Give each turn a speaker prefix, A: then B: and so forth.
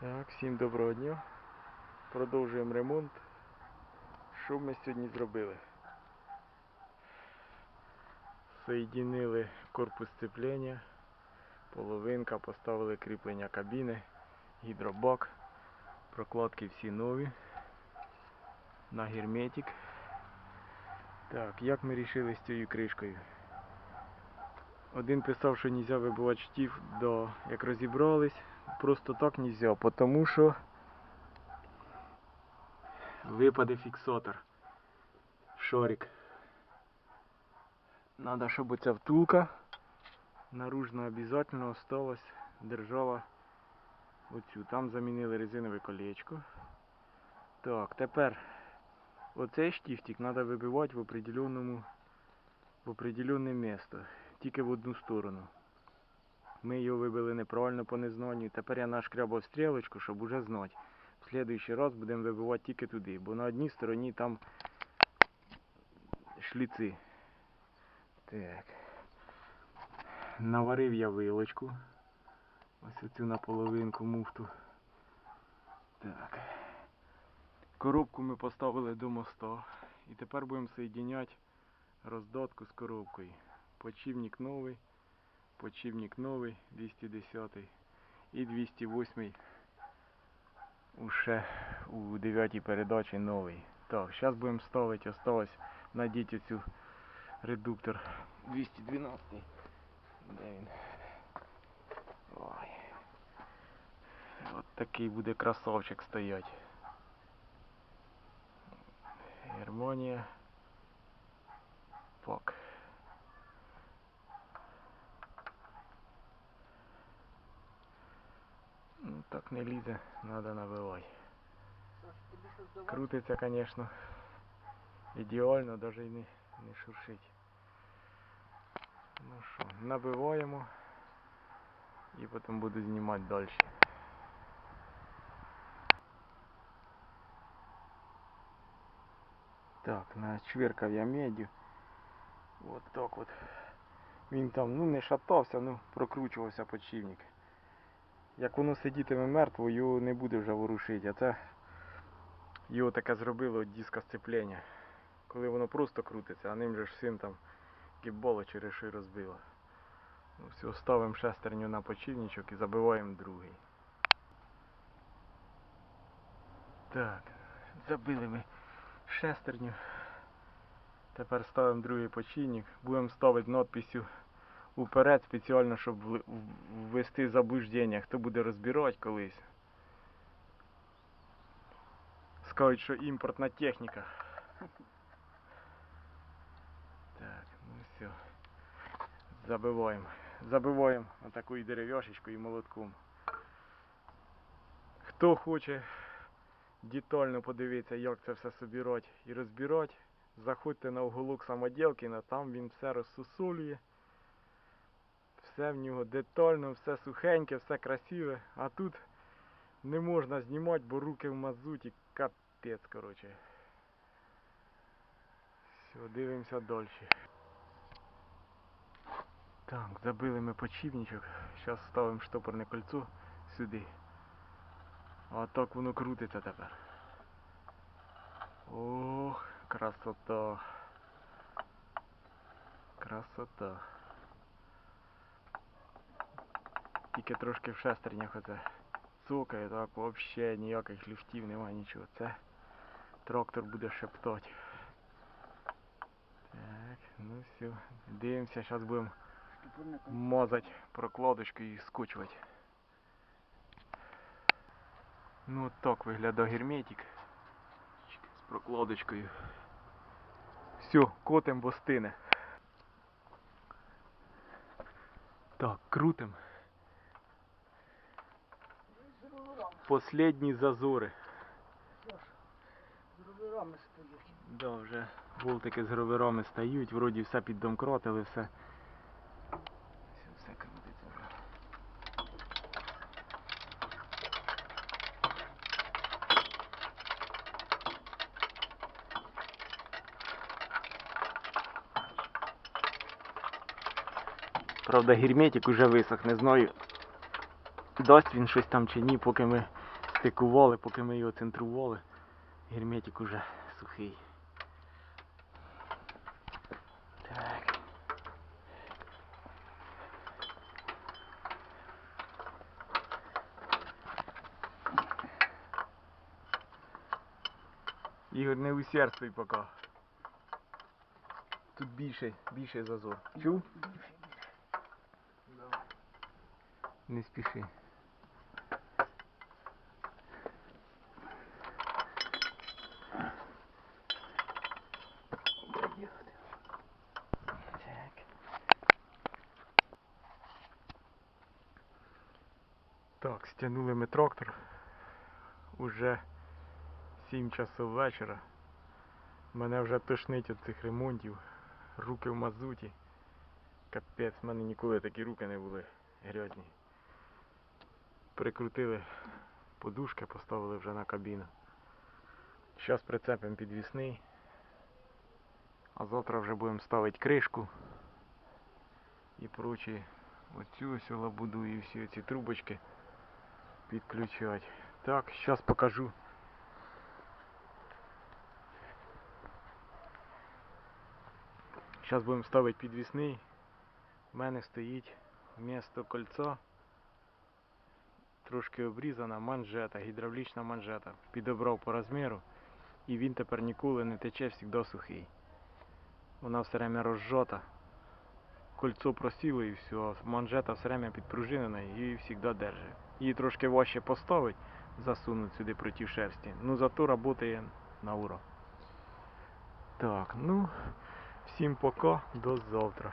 A: Так, всім доброго дня. Продовжуємо ремонт. Що ми сьогодні зробили? Соєдинили корпус сцеплення, половинка, поставили кріплення кабіни, гідробак, прокладки всі нові. На герметик. Так, як ми рішили з цією кришкою? Один писав, що нельзя вибивати штів, до як розібрались, просто так нельзя, тому що випаде фіксатор. Шорик. Надо, щоб оця втулка наружно обязательно осталась, держала оцю. Там замінили резинове колечко. Так, тепер оцей штифтик треба вибивати в определенному в определенне місце, тільки в одну сторону. Ми його вибили неправильно по незнанню. Тепер я нашкрябав стрілочку, щоб уже знати. В следующий раз будемо вибивати тільки туди, бо на одній стороні там шліци. Так. Наварив я вилочку. Ось оцю наполовинку муфту. Так. Коробку ми поставили до моста. І тепер будемо соєдиняти роздатку з коробкою. Почівник новий, почівник новий, 210 і 208 уже у 9 передачі новий. Так, зараз будемо ставити, осталось надіти цю редуктор 212. Де він? Ой. От такий буде красавчик стоять. Германія. Пак. так не лізе, треба набивати. Крутиться, звісно, ідеально, навіть і не, не шуршить. Ну що, набиваємо і потім буду знімати далі. Так, начверкав я медью. Вот так от. Він там ну не шатався, ну прокручувався подшипник. Як воно сидітиме мертво, його не буде вже ворушити. А це його таке зробило от диска сцеплення. Коли воно просто крутиться, а ним же ж син там гібболо через ши розбило. Ну все, ставимо шестерню на почівничок і забиваємо другий. Так, забили ми шестерню. Тепер ставимо другий починник. Будемо ставити надписю уперед спеціально, щоб ввести заблуждення, хто буде розбирати колись. Скажуть, що імпортна техніка. Так, ну все. Забиваємо. Забиваємо отакою дерев'яшечкою і молотком. Хто хоче детально подивитися, як це все собирати і розбирати, заходьте на уголок самоділкіна, там він все розсусолює. Все в нього детально, все сухеньке, все красиве. А тут не можна знімати, бо руки в мазуті, капець, коротше. Все, дивимося далі. Так, забили ми почівничок. Зараз ставимо штопорне кольцо сюди. А так воно крутиться тепер. Ох, красота. Красота. Тільки трошки в шестернях оце цокає, так взагалі ніяких люфтів немає нічого. Це трактор буде шептати. Так, ну все. Дивимося, зараз будемо мазати прокладочкою і скочувати. Ну так виглядає герметик з прокладочкою. Все, котим бо стине. Так, крутим. Последні зазори.
B: З роверами стоїть.
A: Да, вже болтики з гроверами стають, вроді все піддомкратили, все. Все, все крутиться вже. Правда, герметик уже висох, не знаю. Дасть він щось там чи ні, поки ми стикували, поки ми його центрували. Герметик уже сухий. Так. Ігор, не усердствуй поки. Тут більше, більше зазор. Чув? Не спіши. Так, стягнули ми трактор. Уже 7 часов вечора. Мене вже тошнить від цих ремонтів. Руки в мазуті. Капець, в мене ніколи такі руки не були грязні. Прикрутили подушки, поставили вже на кабіну. Зараз прицепимо підвісний. А завтра вже будемо ставити кришку і прочі оцю ось лабуду і всі ці трубочки підключати. Так, зараз покажу. Зараз будемо ставити підвісний. У мене стоїть вмісто кольцо трошки обрізана манжета, гідравлічна манжета. Підобрав по розміру і він тепер ніколи не тече, завжди сухий. Вона все время розжата. Кольцо просіло і все, манжета все время підпружинена і завжди держить. Її трошки важче поставити, засунути сюди проти шерсті. Ну зато працює на ура. Так, ну, всім пока, до завтра.